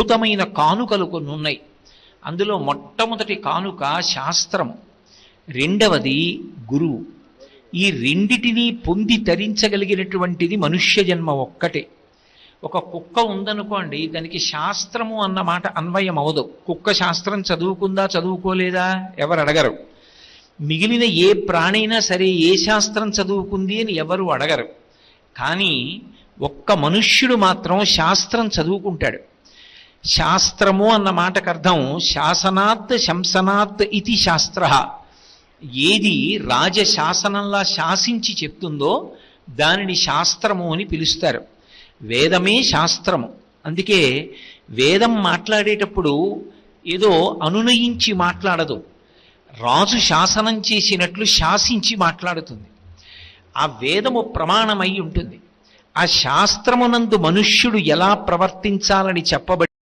అద్భుతమైన కానుకలు కొన్ని ఉన్నాయి. అందులో మొట్టమొదటి కానుక శాస్త్రము. రెండవది గురువు. ఈ రెండిటినీ పొంది తరించగలిగినటువంటిది మనుష్య జన్మ ఒక్కటే. ఒక కుక్క ఉందనుకోండి దానికి శాస్త్రము అన్న మాట అన్వయం అవదు. కుక్క శాస్త్రం చదువుకుందా చదువుకోలేదా? ఎవరు అడగరు. మిగిలిన ఏ ప్రాణైనా సరే ఏ శాస్త్రం చదువుకుంది అని ఎవరు అడగరు. కానీ ఒక్క మనుష్యుడు మాత్రం శాస్త్రం చదువుకుంటాడు. శాస్త్రము అన్న మాటకు అర్థం శాసనాత్ శంసనాత్ ఇది శాస్త్ర. ఏది రాజశాసనంలా శాసించి చెప్తుందో దానిని శాస్త్రము అని పిలుస్తారు. వేదమే శాస్త్రము. అందుకే వేదం మాట్లాడేటప్పుడు ఏదో అనునయించి మాట్లాడదు. రాజు శాసనం చేసినట్లు శాసించి మాట్లాడుతుంది. ఆ వేదము ప్రమాణమై ఉంటుంది. ఆ శాస్త్రమునందు మనుష్యుడు ఎలా ప్రవర్తించాలని చెప్పబడి